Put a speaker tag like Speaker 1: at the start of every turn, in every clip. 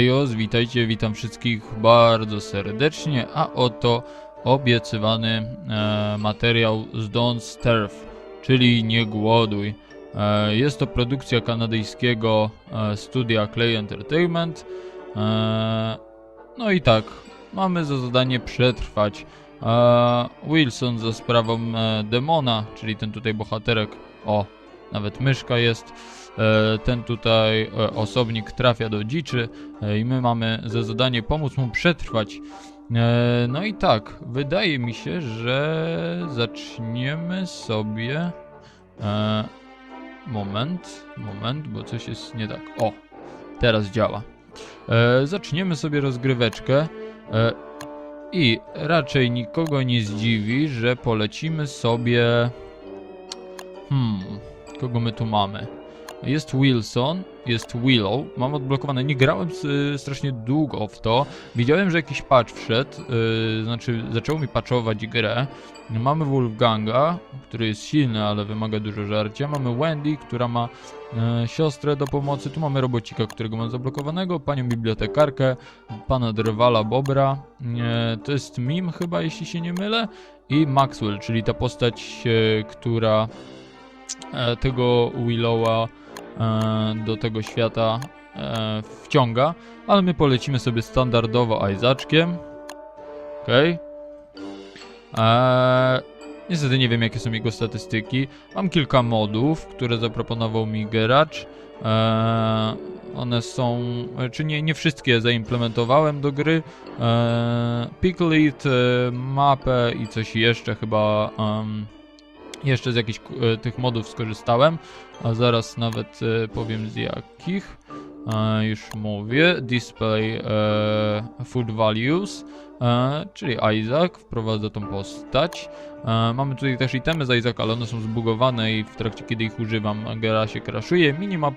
Speaker 1: Hejos, witajcie, witam wszystkich bardzo serdecznie, a oto obiecywany e, materiał z Don't Starve, czyli Nie Głoduj. E, jest to produkcja kanadyjskiego e, studia Clay Entertainment. E, no i tak, mamy za zadanie przetrwać. E, Wilson za sprawą e, demona, czyli ten tutaj bohaterek, o, nawet myszka jest. E, ten tutaj e, osobnik trafia do dziczy e, i my mamy za zadanie pomóc mu przetrwać. No i tak, wydaje mi się, że zaczniemy sobie. Moment, moment, bo coś jest nie tak. O, teraz działa. Zaczniemy sobie rozgryweczkę. I raczej nikogo nie zdziwi, że polecimy sobie. Hmm, kogo my tu mamy? Jest Wilson, jest Willow. Mam odblokowane. Nie grałem y, strasznie długo w to. Widziałem, że jakiś patch wszedł. y, znaczy, zaczęło mi patchować grę. Mamy Wolfganga, który jest silny, ale wymaga dużo żarcia. Mamy Wendy, która ma e, siostrę do pomocy. Tu mamy robocika, którego mam zablokowanego. Panią bibliotekarkę, pana Drwala Bobra. E, to jest Mim chyba, jeśli się nie mylę. I Maxwell, czyli ta postać, e, która e, tego Willowa do tego świata e, wciąga, ale my polecimy sobie standardowo Isaackiem. Okej. Eee, niestety nie wiem jakie są jego statystyki. Mam kilka modów, które zaproponował mi Geracz. Eee, one są, czy nie, nie wszystkie zaimplementowałem do gry. Eee, Picklead, e, mapę i coś jeszcze chyba. em, jeszcze z jakichś e, tych modów skorzystałem, a zaraz nawet e, powiem z jakich. E, już mówię. Display e, Food Values, e, czyli Isaac wprowadza tą postać. E, mamy tutaj też itemy z Isaac, ale one są zbugowane i w trakcie kiedy ich używam gra się crashuje, minimap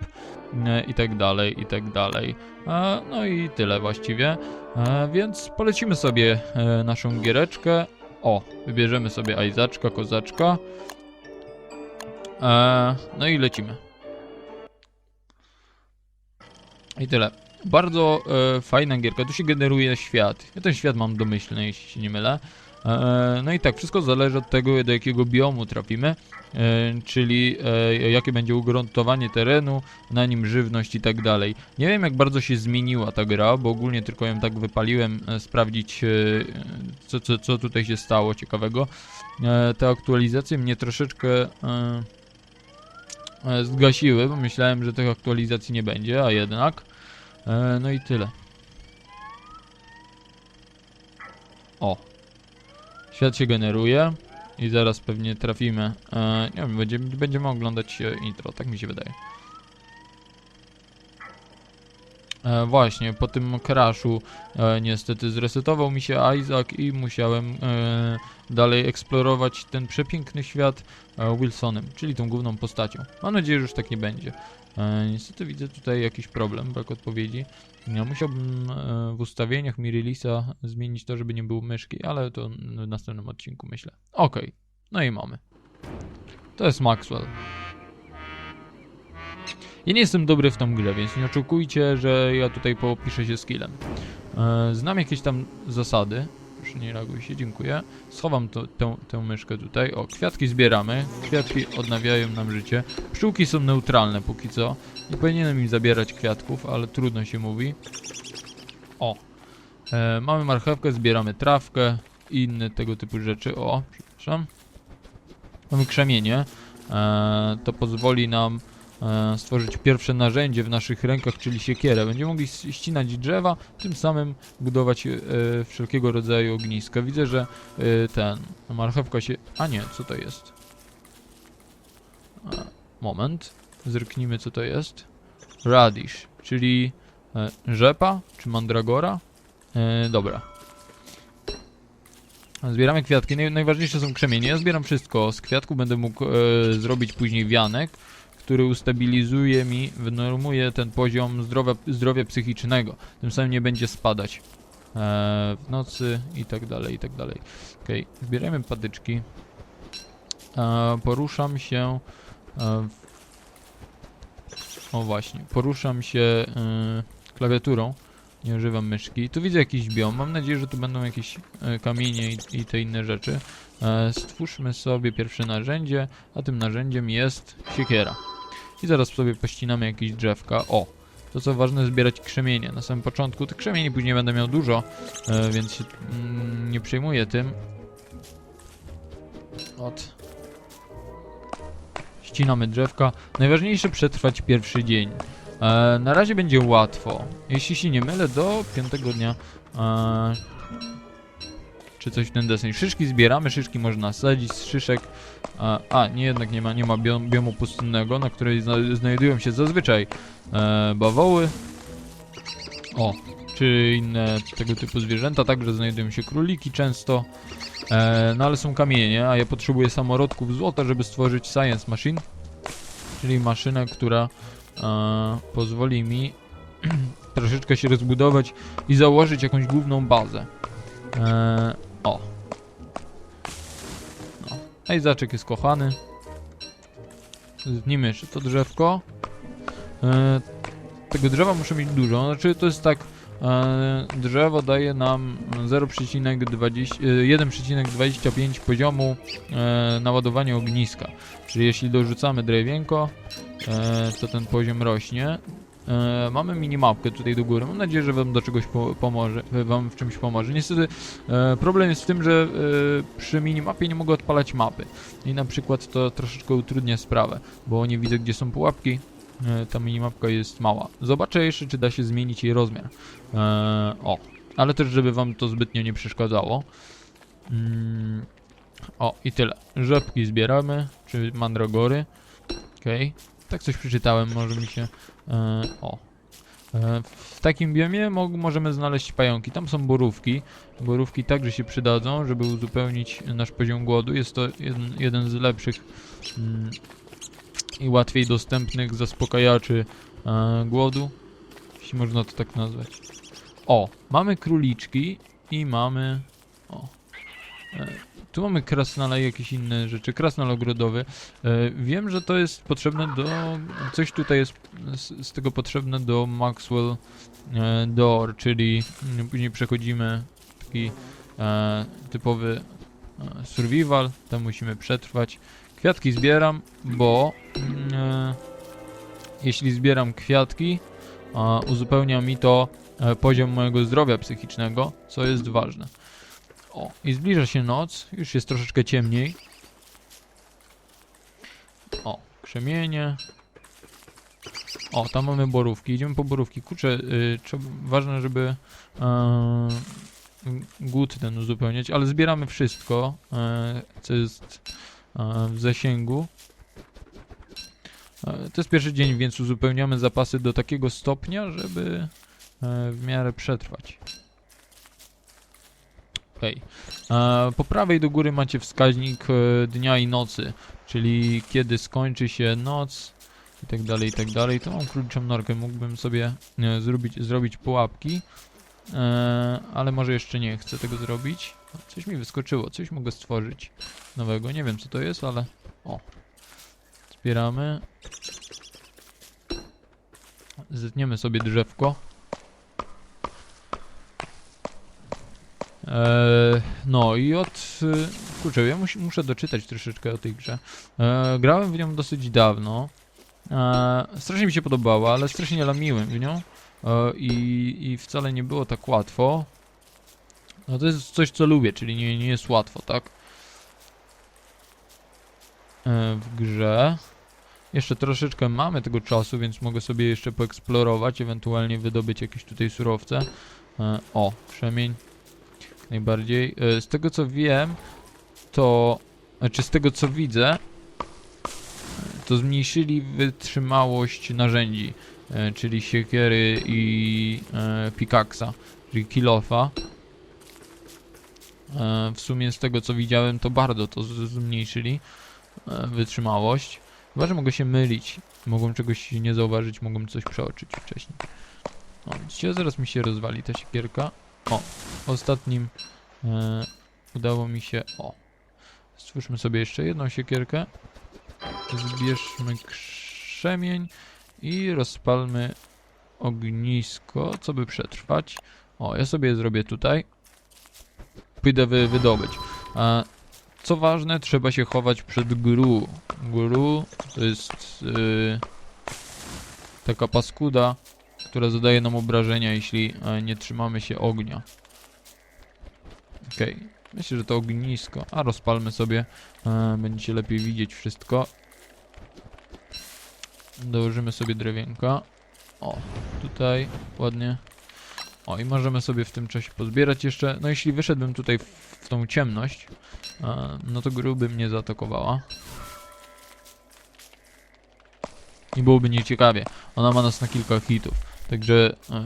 Speaker 1: e, i tak dalej, i tak dalej. E, no i tyle właściwie. E, więc polecimy sobie e, naszą giereczkę. O, wybierzemy sobie Isaacka, kozaczka. E, no i lecimy. I tyle. Bardzo e, fajna gierka. Tu się generuje świat. Ja ten świat mam domyślny, jeśli się nie mylę. E, no i tak, wszystko zależy od tego, do jakiego biomu trafimy, e, czyli e, jakie będzie ugruntowanie terenu, na nim żywność i tak dalej. Nie wiem, jak bardzo się zmieniła ta gra, bo ogólnie tylko ją tak wypaliłem, sprawdzić, co, co, co tutaj się stało ciekawego. Te aktualizacje mnie troszeczkę zgasiły, bo myślałem, że tych aktualizacji nie będzie, a jednak. No i tyle. O. Świat się generuje i zaraz pewnie trafimy. E, nie wiem, będziemy, będziemy oglądać e, intro, tak mi się wydaje. E, właśnie, po tym crashu e, niestety zresetował mi się Isaac i musiałem e, dalej eksplorować ten przepiękny świat e, Wilsonem, czyli tą główną postacią. Mam nadzieję, że już tak nie będzie. E, niestety widzę tutaj jakiś problem, brak odpowiedzi. Ja musiałbym e, w ustawieniach Mirilisa zmienić to, żeby nie było myszki, ale to w następnym odcinku myślę. Okej, no i mamy. To jest Maxwell. Ja nie jestem dobry w tą grę, więc nie oczekujcie, że ja tutaj popiszę się skillem. E, znam jakieś tam zasady. Proszę nie reaguj się, dziękuję. Schowam to, tę, tę myszkę tutaj. O, kwiatki zbieramy. Kwiatki odnawiają nam życie. Pszczółki są neutralne póki co. Nie powinienem im zabierać kwiatków, ale trudno się mówi. O. E, mamy marchewkę, zbieramy trawkę i inne tego typu rzeczy. O, przepraszam. Mamy krzemienie. E, to pozwoli nam stworzyć pierwsze narzędzie w naszych rękach, czyli siekierę. Będziemy mogli ścinać drzewa, tym samym budować e, wszelkiego rodzaju ogniska. Widzę, że e, ten marchewka się... A nie, co to jest? E, moment. Zerknijmy, co to jest. Radish, czyli e, rzepa, czy mandragora? E, dobra. Zbieramy kwiatki. Naj, najważniejsze są krzemienie. Ja zbieram wszystko. Z kwiatków będę mógł e, zrobić później wianek, który ustabilizuje mi, wynormuje ten poziom zdrowia, zdrowia psychicznego. Tym samym nie będzie spadać e, w nocy i tak dalej, i tak dalej. Okej, zbierajmy patyczki. E, poruszam się e. O właśnie, poruszam się klawiaturą Nie używam myszki. Tu widzę jakiś biom. Mam nadzieję, że tu będą jakieś e, kamienie i, i te inne rzeczy. E, stwórzmy sobie pierwsze narzędzie, a tym narzędziem jest siekiera. I zaraz sobie pościnamy jakieś drzewka. O! To co ważne, zbierać krzemienie. Na samym początku tych krzemieni później będę miał dużo, e, więc się mm, nie przejmuję tym. Od. Ścinamy drzewka. Najważniejsze przetrwać pierwszy dzień. E, na razie będzie łatwo. Jeśli się nie mylę, do piątego dnia. E, czy coś w ten deseń. Szyszki zbieramy, szyszki można sadzić z szyszek. A, a nie, jednak nie ma, nie ma biom, biomu pustynnego, na której zna, znajdują się zazwyczaj e, bawoły. O, czy inne tego typu zwierzęta, także znajdują się króliki często. E, no ale są kamienie, a ja potrzebuję samorodków złota, żeby stworzyć Science Machine. Czyli maszynę, która e, pozwoli mi troszeczkę się rozbudować i założyć jakąś główną bazę. E, o. No. Jest kochany. Zetnijmy jeszcze to drzewko. E, tego drzewa muszę mieć dużo. Znaczy to jest tak. E, drzewo daje nam 0,20 e, 1,25 poziomu e, naładowania ogniska. Czyli jeśli dorzucamy drewienko, e, to ten poziom rośnie. E, mamy minimapkę tutaj do góry. Mam nadzieję, że wam do czegoś po pomoże, wam w czymś pomoże. Niestety e, problem jest w tym, że e, przy minimapie nie mogę odpalać mapy. I na przykład to troszeczkę utrudnia sprawę, bo nie widzę gdzie są pułapki. E, ta minimapka jest mała. Zobaczę jeszcze, czy da się zmienić jej rozmiar. E, o, ale też, żeby wam to zbytnio nie przeszkadzało. Mm, o, i tyle. Rzepki zbieramy, czy mandragory. Okej. Tak coś przeczytałem, może mi się... E, o. E, w takim biomie mo możemy znaleźć pająki. Tam są borówki. Borówki także się przydadzą, żeby uzupełnić nasz poziom głodu. Jest to jeden, jeden z lepszych mm, i łatwiej dostępnych zaspokajaczy e, głodu, jeśli można to tak nazwać. O, mamy króliczki i mamy... O. E, tu mamy krasnale i jakieś inne rzeczy. Krasnal ogrodowy. E, wiem, że to jest potrzebne do... Coś tutaj jest z, tego potrzebne do Maxwell e, Door, czyli później przechodzimy taki e, typowy survival. Tam musimy przetrwać. Kwiatki zbieram, bo mm, jeśli zbieram kwiatki, uzupełnia mi to poziom mojego zdrowia psychicznego, co jest ważne. O, i zbliża się noc, już jest troszeczkę ciemniej. O, krzemienie. O, tam mamy borówki, idziemy po borówki. Kurczę, y, trzeba, ważne, żeby e, głód ten uzupełniać, ale zbieramy wszystko, e, co jest e, w zasięgu. E, To jest pierwszy dzień, więc uzupełniamy zapasy do takiego stopnia, żeby e, w miarę przetrwać. E, Po prawej do góry macie wskaźnik e, dnia i nocy, czyli kiedy skończy się noc i tak dalej, i tak dalej. Tu mam króliczą norkę, mógłbym sobie e, zrobić, zrobić pułapki, e, ale może jeszcze nie chcę tego zrobić. Coś mi wyskoczyło, coś mogę stworzyć nowego, nie wiem co to jest, ale o. Zbieramy. Zetniemy sobie drzewko. Eee, no i od... y, Kurczę, ja mus, muszę doczytać troszeczkę o tej grze. Eee, grałem w nią dosyć dawno. Eee, strasznie mi się podobała, ale strasznie lamiłem w nią. Eee, i, I wcale nie było tak łatwo. No to jest coś, co lubię, czyli nie, nie jest łatwo, tak? Eee, w grze. Jeszcze troszeczkę mamy tego czasu, więc mogę sobie jeszcze poeksplorować, ewentualnie wydobyć jakieś tutaj surowce. E, o, krzemień. Najbardziej. E, z tego co wiem, to... Znaczy z tego co widzę, to zmniejszyli wytrzymałość narzędzi, e, czyli siekiery i e, pikaksa, czyli kilofa. W sumie z tego co widziałem, to bardzo to zmniejszyli wytrzymałość. Chyba, że mogę się mylić. Mogą czegoś nie zauważyć, mogą coś przeoczyć wcześniej. O, zaraz mi się rozwali ta siekierka. O, ostatnim e, udało mi się... O, stwórzmy sobie jeszcze jedną siekierkę. Zbierzmy krzemień i rozpalmy ognisko, co by przetrwać. O, ja sobie zrobię tutaj. Pójdę wy, wydobyć. E, co ważne, trzeba się chować przed gru. Gru to jest y, taka paskuda, która zadaje nam obrażenia, jeśli e, nie trzymamy się ognia. Okej, myślę, że to ognisko. A rozpalmy sobie, e, będziecie lepiej widzieć wszystko. Dołożymy sobie drewienka. O, tutaj ładnie. O, i możemy sobie w tym czasie pozbierać jeszcze. No, jeśli wyszedłbym tutaj w, w tą ciemność, e, no to gruby mnie zaatakowała. I byłoby nieciekawie. Ona ma nas na kilka hitów. Także e,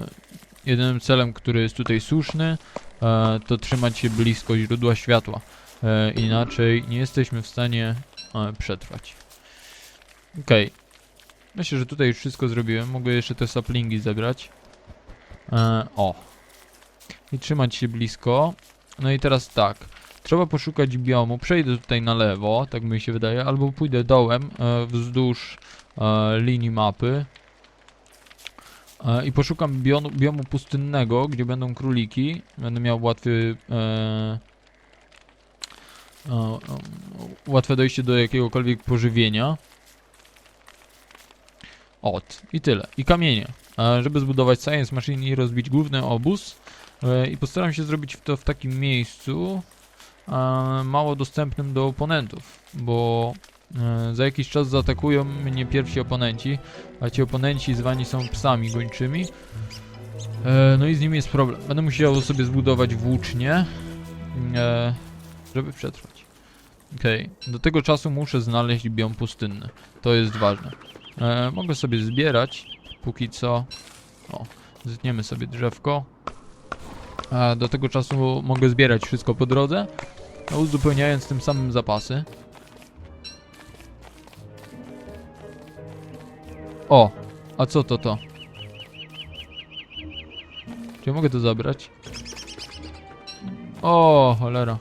Speaker 1: jedynym celem, który jest tutaj słuszny, e, to trzymać się blisko źródła światła. E, inaczej nie jesteśmy w stanie przetrwać. Okej. Myślę, że tutaj już wszystko zrobiłem. Mogę jeszcze te saplingi zebrać. O. I trzymać się blisko. No i teraz tak. Trzeba poszukać biomu. Przejdę tutaj na lewo, tak mi się wydaje, albo pójdę dołem wzdłuż linii mapy. E, I poszukam biomu, biomu pustynnego, gdzie będą króliki. Będę miał łatwy. E, e, e, łatwe dojście do jakiegokolwiek pożywienia. Ot, i tyle. I kamienie. E, żeby zbudować Science Machine i rozbić główny obóz. E, I postaram się zrobić to w takim miejscu e, mało dostępnym do oponentów, bo za jakiś czas zaatakują mnie pierwsi oponenci, a ci oponenci zwani są psami gończymi. E, no i z nimi jest problem. Będę musiał sobie zbudować włócznie, e, żeby przetrwać. Okej, do tego czasu muszę znaleźć biom pustynny. To jest ważne. E, mogę sobie zbierać, póki co. O, zetniemy sobie drzewko. Do tego czasu mogę zbierać wszystko po drodze, no, uzupełniając tym samym zapasy. O, a co to to? Czy mogę to zabrać? O, cholera.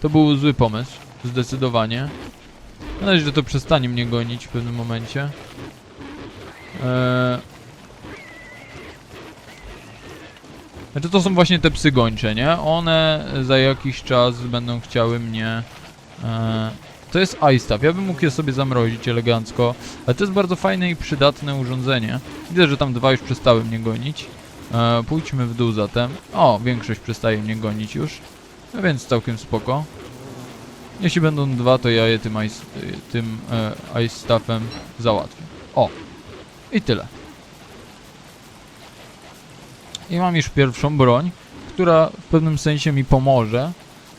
Speaker 1: To był zły pomysł, zdecydowanie. Mam nadzieję, że to przestanie mnie gonić w pewnym momencie. Eee... Znaczy to są właśnie te psy gończe, nie? One za jakiś czas będą chciały mnie... Eee... To jest iStaff, ja bym mógł je sobie zamrozić elegancko, ale to jest bardzo fajne i przydatne urządzenie. Widzę, że tam dwa już przestały mnie gonić. Eee, pójdźmy w dół zatem. O, większość przestaje mnie gonić już. No więc całkiem spoko. Jeśli będą dwa, to ja je tym ice, tym e, ice staffem załatwię. O! I tyle. I mam już pierwszą broń, która w pewnym sensie mi pomoże e,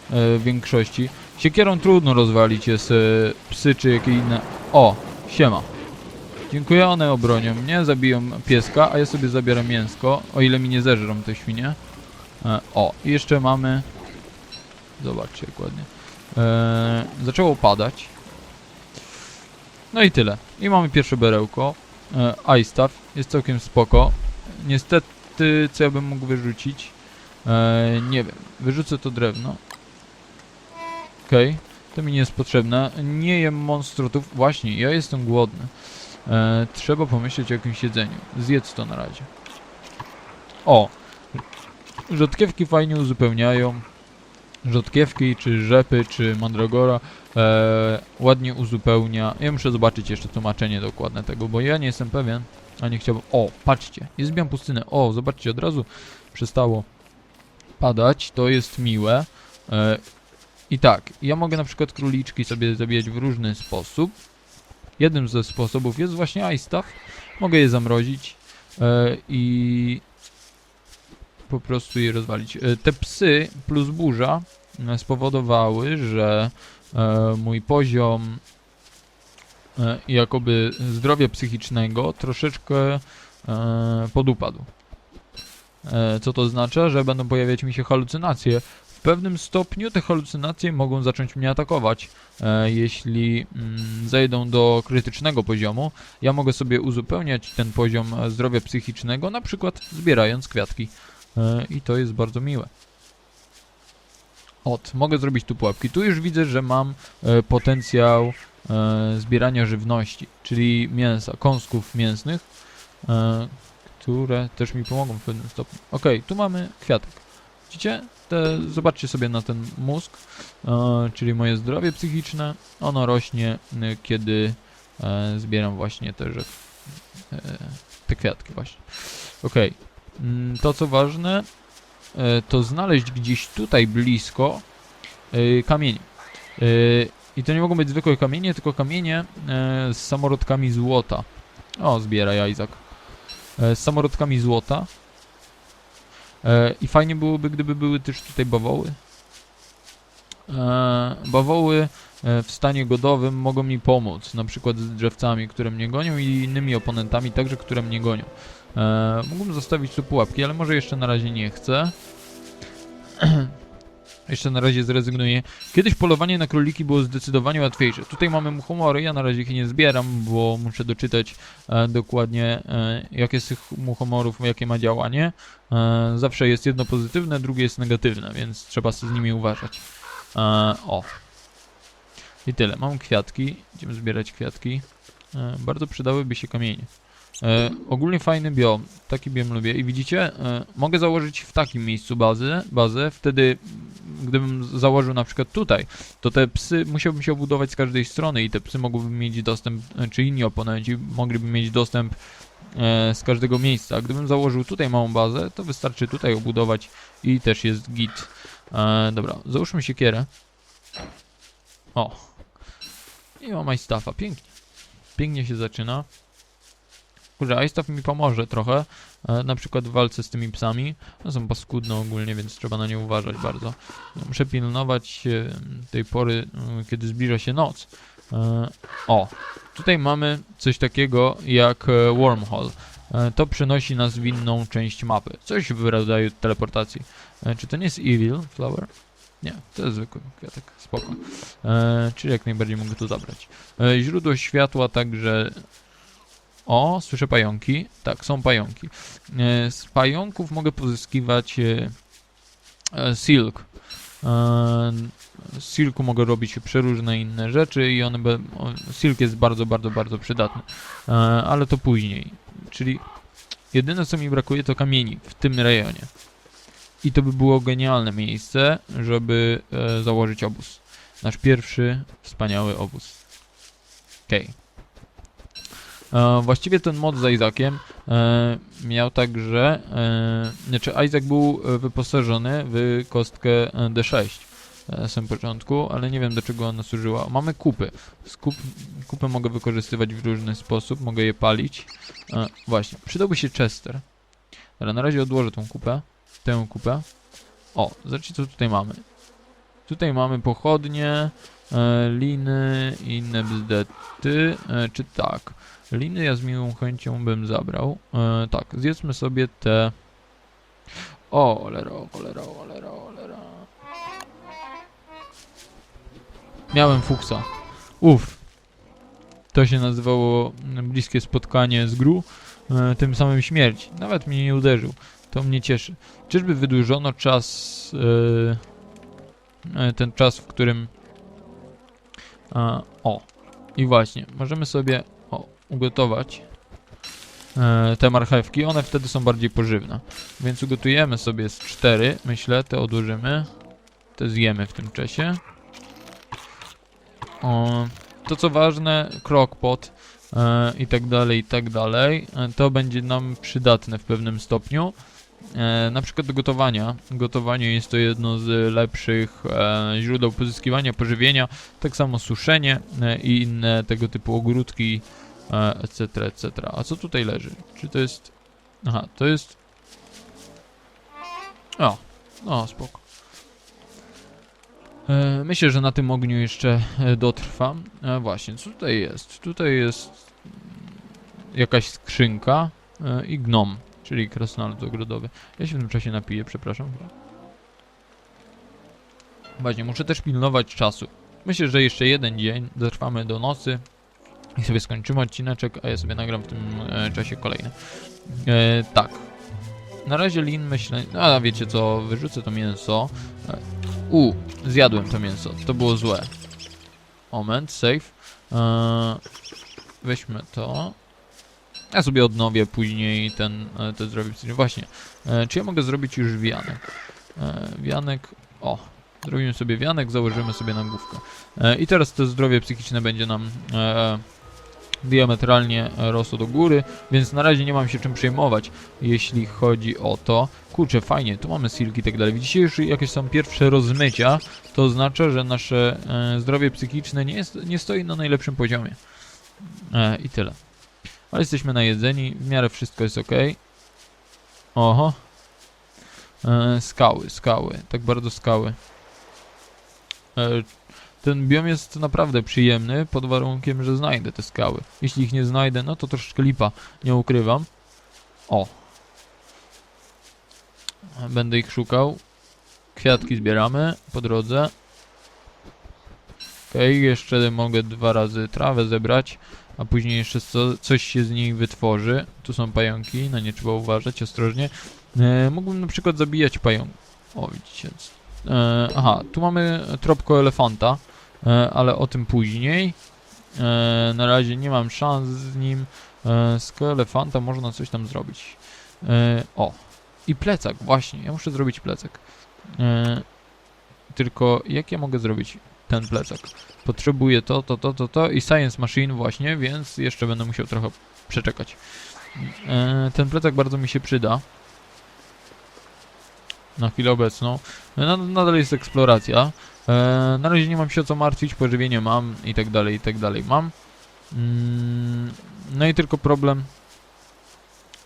Speaker 1: w większości. Siekierą trudno rozwalić jest e, psy czy jakie inne... O! Siema. Dziękuję, one obronią mnie, zabiją pieska, a ja sobie zabieram mięsko, o ile mi nie zeżrą te świnie. E, o, i jeszcze mamy... Zobaczcie jak ładnie. E, zaczęło padać. No i tyle. I mamy pierwsze berełko. E, iStaff jest całkiem spoko. Niestety, co ja bym mógł wyrzucić? E, nie wiem. Wyrzucę to drewno. Okej. To mi nie jest potrzebne. Nie jem monstrutów. Właśnie, ja jestem głodny. E, trzeba pomyśleć o jakimś jedzeniu. Zjedz to na razie. O! Rzodkiewki fajnie uzupełniają rzodkiewki, czy rzepy, czy mandragora e, ładnie uzupełnia. Ja muszę zobaczyć jeszcze tłumaczenie dokładne tego, bo ja nie jestem pewien, a nie chciałbym... O, patrzcie, jest białą pustynę. O, zobaczcie, od razu przestało padać, to jest miłe. E, I tak, ja mogę na przykład króliczki sobie zabijać w różny sposób. Jednym ze sposobów jest właśnie ice. Mogę je zamrozić e, i po prostu je rozwalić. E, Te psy plus burza e, spowodowały, że e, mój poziom e, jakoby zdrowia psychicznego troszeczkę e, podupadł. Co to oznacza? Że będą pojawiać mi się halucynacje. W pewnym stopniu te halucynacje mogą zacząć mnie atakować. E, jeśli mm, zejdą do krytycznego poziomu, ja mogę sobie uzupełniać ten poziom zdrowia psychicznego, na przykład zbierając kwiatki. E, I to jest bardzo miłe. Ot, mogę zrobić tu pułapki. Tu już widzę, że mam e, potencjał e, zbierania żywności, czyli mięsa, kąsków mięsnych, e, które też mi pomogą w pewnym stopniu. Okej, tu mamy kwiatek. Widzicie? Te, zobaczcie sobie na ten mózg, e, czyli moje zdrowie psychiczne. Ono rośnie, y, kiedy e, zbieram właśnie te. E, te kwiatki właśnie. Okej. Mm, To co ważne, to znaleźć gdzieś tutaj blisko kamienie. I to nie mogą być zwykłe kamienie, tylko kamienie z samorodkami złota. O, zbieraj Isaac. Z samorodkami złota. E, I fajnie byłoby, gdyby były też tutaj bawoły. E, Bawoły e, w stanie godowym mogą mi pomóc, na przykład z drzewcami, które mnie gonią i innymi oponentami także, które mnie gonią. E, mógłbym zostawić tu pułapki, ale może jeszcze na razie nie chcę. jeszcze na razie zrezygnuję. Kiedyś polowanie na króliki było zdecydowanie łatwiejsze. Tutaj mamy muchomory, ja na razie ich nie zbieram, bo muszę doczytać e, dokładnie e, jakie z tych muchomorów, jakie ma działanie. E, zawsze jest jedno pozytywne, drugie jest negatywne, więc trzeba sobie z nimi uważać. E, o. I tyle. Mam kwiatki. Idziemy zbierać kwiatki. E, bardzo przydałyby się kamienie. E, ogólnie fajny biom. Taki biom lubię. I widzicie, e, mogę założyć w takim miejscu bazę, bazę. Wtedy, gdybym założył na przykład tutaj, to te psy musiałbym się obudować z każdej strony i te psy mogłyby mieć dostęp, czy inni oponenci mogliby mieć dostęp e, z każdego miejsca. Gdybym założył tutaj małą bazę, to wystarczy tutaj obudować i też jest git. E, dobra, załóżmy siekierę. O. I mam iStaffa, pięknie. Pięknie się zaczyna. Kurczę, iStaff mi pomoże trochę, e, na przykład w walce z tymi psami. One są paskudne ogólnie, więc trzeba na nie uważać bardzo. Muszę pilnować e, tej pory, e, kiedy zbliża się noc. E, o, tutaj mamy coś takiego jak e, wormhole. E, to przenosi nas w inną część mapy. Coś w rodzaju teleportacji. E, czy to nie jest evil flower? Nie, to jest zwykły kwiatek, spoko. E, czyli jak najbardziej mogę to zabrać. E, źródło światła także... O, słyszę pająki. Tak, są pająki. E, z pająków mogę pozyskiwać e, e, silk. Z silku mogę robić przeróżne inne rzeczy i one... Be, silk jest bardzo, bardzo, bardzo przydatny. Ale to później. Czyli jedyne co mi brakuje to kamieni w tym rejonie. I to by było genialne miejsce, żeby założyć obóz. Nasz pierwszy wspaniały obóz. Okej. E, Właściwie ten mod z Isaaciem e, miał także, e, znaczy Isaac był e, wyposażony w kostkę e, D6 e, na samym początku, ale nie wiem do czego ona służyła. Mamy kupy. Z kup, kupę mogę wykorzystywać w różny sposób, mogę je palić. E, właśnie, przydałby się Chester. Ale na razie odłożę tą kupę tę kupę. O, zobaczcie co tutaj mamy. Tutaj mamy pochodnie, liny i inne bzdety. E, czy tak? Liny ja z miłą chęcią bym zabrał. E, tak, zjedzmy sobie te... O, cholera, o, cholera, o, cholera, o, cholera. Miałem fuksa. Uff. To się nazywało bliskie spotkanie z Gru, e, tym samym śmierć. Nawet mnie nie uderzył. To mnie cieszy. Czyżby wydłużono czas, e, e, ten czas, w którym... A, o, i właśnie, możemy sobie o, ugotować e, te marchewki, one wtedy są bardziej pożywne. Więc ugotujemy sobie z cztery, myślę, te odłożymy, te zjemy w tym czasie. O, to co ważne, crockpot e, i tak dalej, i tak dalej, e, to będzie nam przydatne w pewnym stopniu. E, na przykład do gotowania. Gotowanie jest to jedno z lepszych e, źródeł pozyskiwania pożywienia. Tak samo suszenie e, i inne tego typu ogródki, e, etc., etc. A co tutaj leży? Czy to jest... Aha, to jest... O, no spoko. E, myślę, że na tym ogniu jeszcze e, dotrwam. E, właśnie, co tutaj jest? Tutaj jest mm, jakaś skrzynka e, i gnom. Czyli krasnolud ogrodowy. Ja się w tym czasie napiję, przepraszam. Właśnie, muszę też pilnować czasu. Myślę, że jeszcze jeden dzień, dotrwamy do nocy i sobie skończymy odcineczek, a ja sobie nagram w tym e, czasie kolejny. E, tak. Na razie lin myślę... A wiecie co, wyrzucę to mięso. E, u, zjadłem to mięso, to było złe. Moment, save. E, weźmy to. Ja sobie odnowię później ten, e, zdrowie psychiczne. Właśnie, e, czy ja mogę zrobić już wianek? E, wianek, o, zrobimy sobie wianek, założymy sobie na główkę. I teraz to zdrowie psychiczne będzie nam diametralnie rosło do góry, więc na razie nie mam się czym przejmować, jeśli chodzi o to. Kurczę, fajnie, tu mamy silki i tak dalej. Widzicie, już jakieś są pierwsze rozmycia, to oznacza, że nasze zdrowie psychiczne nie, jest, nie stoi na najlepszym poziomie. I tyle. Ale jesteśmy najedzeni, w miarę wszystko jest ok. Oho. E, skały, skały, tak bardzo skały. E, ten biom jest naprawdę przyjemny, pod warunkiem, że znajdę te skały. Jeśli ich nie znajdę, no to troszeczkę lipa, nie ukrywam. O. Będę ich szukał. Kwiatki zbieramy po drodze. Okej, jeszcze mogę dwa razy trawę zebrać, a później jeszcze co, coś się z niej wytworzy. Tu są pająki, na nie trzeba uważać ostrożnie. E, mógłbym na przykład zabijać pająk. O, widzicie. E, aha, tu mamy tropko elefanta, e, ale o tym później. E, na razie nie mam szans z nim. E, z elefanta można coś tam zrobić. E, o, i plecak, właśnie, ja muszę zrobić plecak. E, tylko jak ja mogę zrobić ten plecak? Potrzebuję to, to, to, to, to i Science Machine właśnie, więc jeszcze będę musiał trochę przeczekać. E, ten plecak bardzo mi się przyda. Na chwilę obecną. E, nadal jest eksploracja. E, na razie nie mam się o co martwić, pożywienie mam i tak dalej, i tak dalej mam. Mm, no i tylko problem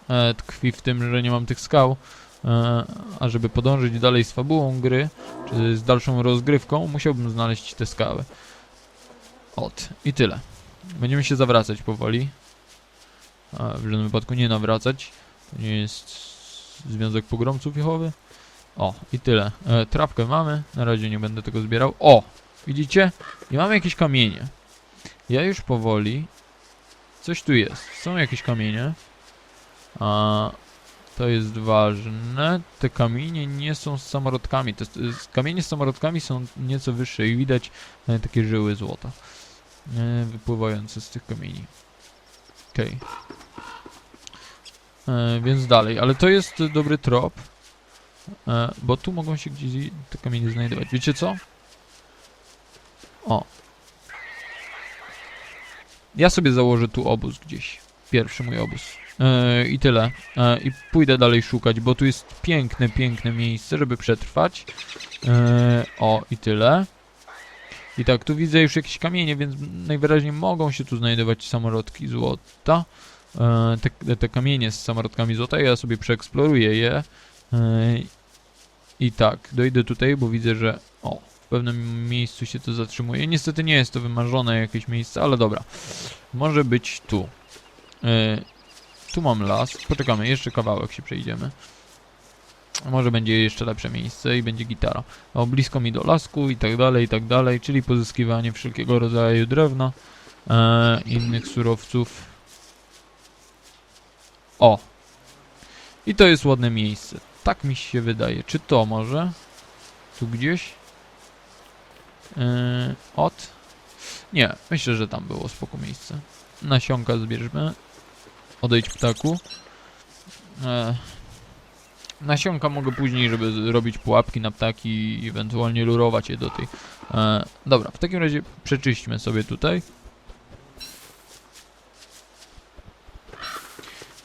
Speaker 1: e, tkwi w tym, że nie mam tych skał. E, a żeby podążyć dalej z fabułą gry, czy z dalszą rozgrywką, musiałbym znaleźć te skały. Ot, i tyle. Będziemy się zawracać powoli. A w żadnym wypadku nie nawracać. To nie jest Związek Pogromców Jehowy. O, i tyle. E, trawkę mamy. Na razie nie będę tego zbierał. O! Widzicie? I mamy jakieś kamienie. Ja już powoli... Coś tu jest. Są jakieś kamienie. A... To jest ważne. Te kamienie nie są z samorodkami. Te kamienie z samorodkami są nieco wyższe i widać e, takie żyły złota. E, wypływające z tych kamieni. Okej. E, Więc dalej, ale to jest dobry trop. E, bo tu mogą się gdzieś te kamienie znajdować. Wiecie co? O. Ja sobie założę tu obóz gdzieś. Pierwszy mój obóz. E, I tyle. E, I pójdę dalej szukać, bo tu jest piękne, piękne miejsce, żeby przetrwać. E, o, i tyle. I tak, tu widzę już jakieś kamienie, więc najwyraźniej mogą się tu znajdować samorodki złota. E, te, te kamienie z samorodkami złota, ja sobie przeeksploruję je. E, I tak, dojdę tutaj, bo widzę, że o, w pewnym miejscu się to zatrzymuje. Niestety nie jest to wymarzone jakieś miejsce, ale dobra. Może być tu. E, tu mam las. Poczekamy, jeszcze kawałek się przejdziemy. Może będzie jeszcze lepsze miejsce i będzie gitara. O, blisko mi do lasku i tak dalej, i tak dalej, czyli pozyskiwanie wszelkiego rodzaju drewna, e, innych surowców. O! I to jest ładne miejsce. Tak mi się wydaje. Czy to może? Tu gdzieś? E, od? Nie, myślę, że tam było spoko miejsce. Nasionka zbierzmy. Odejdź ptaku. E, nasionka mogę później, żeby robić pułapki na ptaki i ewentualnie lurować je do tej. E, dobra, w takim razie przeczyśćmy sobie tutaj.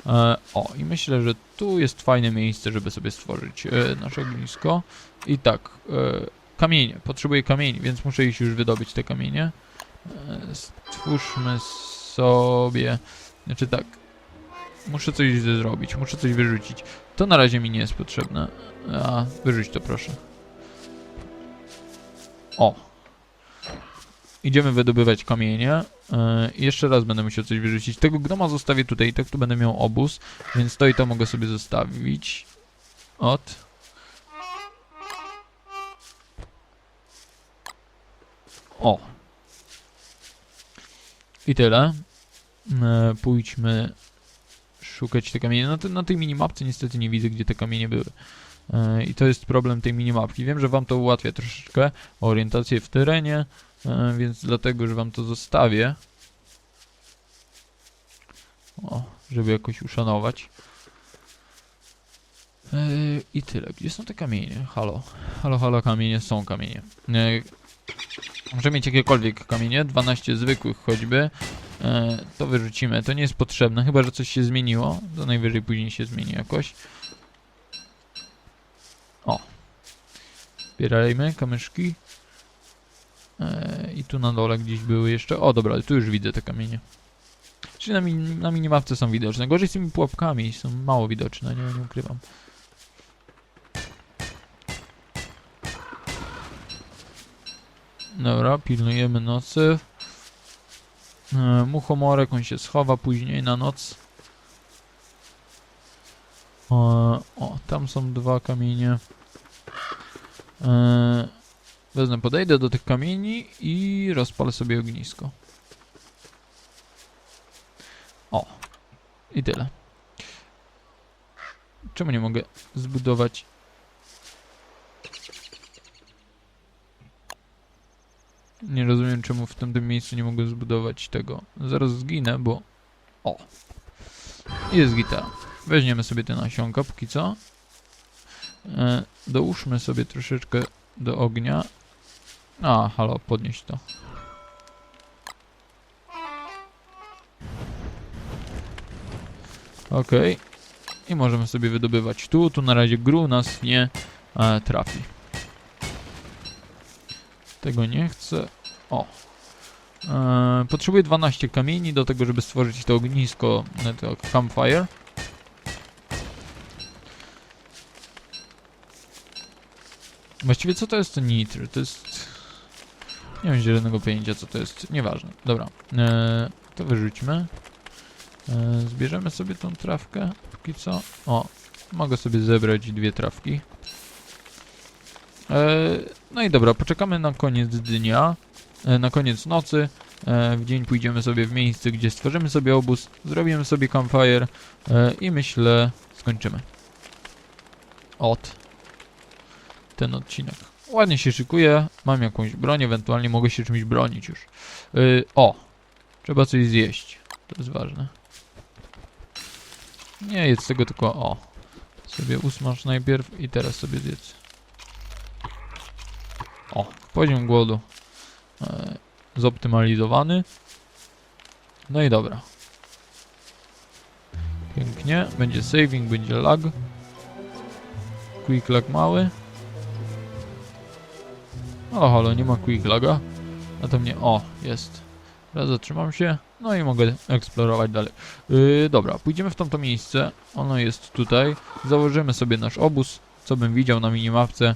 Speaker 1: E, o, i myślę, że tu jest fajne miejsce, żeby sobie stworzyć e, nasze ognisko. I tak, e, kamienie. Potrzebuję kamieni, więc muszę iść już wydobyć te kamienie. E, stwórzmy sobie... Znaczy tak, Muszę coś zrobić, muszę coś wyrzucić. To na razie mi nie jest potrzebne. A, wyrzuć to proszę. O. Idziemy wydobywać kamienie. Yy, jeszcze raz będę musiał coś wyrzucić. Tego gnoma zostawię tutaj, i tak tu będę miał obóz, więc to i to mogę sobie zostawić. Od. O. I tyle. Yy, pójdźmy szukać te kamienie. Na, te, na tej minimapce niestety nie widzę, gdzie te kamienie były. Yy, I to jest problem tej minimapki. Wiem, że wam to ułatwia troszeczkę orientację w terenie, yy, więc dlatego, że wam to zostawię. O, żeby jakoś uszanować. Yy, I tyle. Gdzie są te kamienie? Halo. Halo, halo, kamienie. Są kamienie. Yy, może mieć jakiekolwiek kamienie. 12 zwykłych choćby. Yy, to wyrzucimy. To nie jest potrzebne. Chyba, że coś się zmieniło. To najwyżej później się zmieni jakoś. O. Zbierajmy kamyszki. Yy, I tu na dole gdzieś były jeszcze. O, dobra, tu już widzę te kamienie. Czyli na, min na minimapce są widoczne. Gorzej z tymi pułapkami, są mało widoczne, nie, nie ukrywam. Dobra, pilnujemy nocy. E, muchomorek, on się schowa później na noc. E, o, tam są dwa kamienie. E, wezmę, podejdę do tych kamieni i rozpalę sobie ognisko. O. I tyle. Czemu nie mogę zbudować... Nie rozumiem, czemu w tamtym miejscu nie mogę zbudować tego. Zaraz zginę, bo... O. Jest gitara. Weźmiemy sobie te nasionka póki co. E, dołóżmy sobie troszeczkę do ognia. A, halo, podnieść to. Okej. I możemy sobie wydobywać tu. Tu na razie gru nas nie e, trafi. Tego nie chcę. O. E, potrzebuję 12 kamieni do tego, żeby stworzyć to ognisko, e, to campfire. Właściwie co to jest to nitr? To jest... Nie mam zielonego pojęcia co to jest. Nieważne. Dobra. E, to wyrzućmy. E, Zbierzemy sobie tą trawkę, póki co. O, mogę sobie zebrać dwie trawki. E, No i dobra, poczekamy na koniec dnia, e, na koniec nocy. E, W dzień pójdziemy sobie w miejsce, gdzie stworzymy sobie obóz, zrobimy sobie campfire i myślę skończymy. Od ten odcinek. Ładnie się szykuje, mam jakąś broń, ewentualnie mogę się czymś bronić już. O, trzeba coś zjeść, to jest ważne. Nie jedz tego tylko o. Sobie usmaż najpierw i teraz sobie zjedz. O, poziom głodu e, zoptymalizowany. No i dobra. Pięknie. Będzie saving, będzie lag. Quick lag mały. O, halo, nie ma quick laga. A to mnie, o, jest. Teraz zatrzymam się, no i mogę eksplorować dalej. Yy, dobra, pójdziemy w tamto miejsce. Ono jest tutaj. Założymy sobie nasz obóz, co bym widział na minimapce,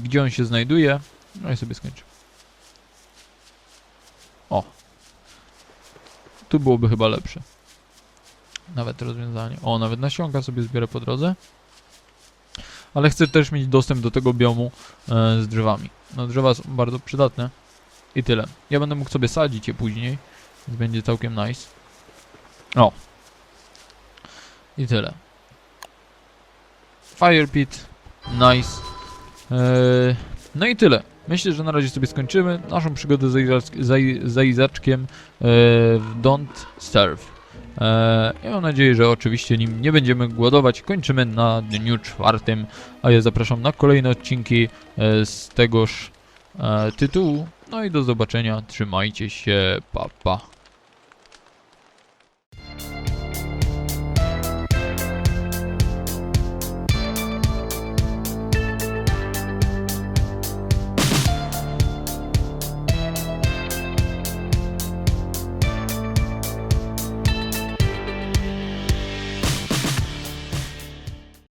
Speaker 1: gdzie on się znajduje. No i sobie skończę. O. Tu byłoby chyba lepsze. Nawet rozwiązanie. O, nawet nasionka sobie zbiorę po drodze. Ale chcę też mieć dostęp do tego biomu e, z drzewami. No drzewa są bardzo przydatne. I tyle. Ja będę mógł sobie sadzić je później. Więc będzie całkiem nice. O. I tyle. Fire pit. Nice. Eee, no i tyle. Myślę, że na razie sobie skończymy naszą przygodę za, za Izaczkiem eee, Don't Starve. Eee, ja mam nadzieję, że oczywiście nim nie będziemy głodować. Kończymy na dniu czwartym, a ja zapraszam na kolejne odcinki z tegoż tytułu. No i do zobaczenia. Trzymajcie się. Pa, pa.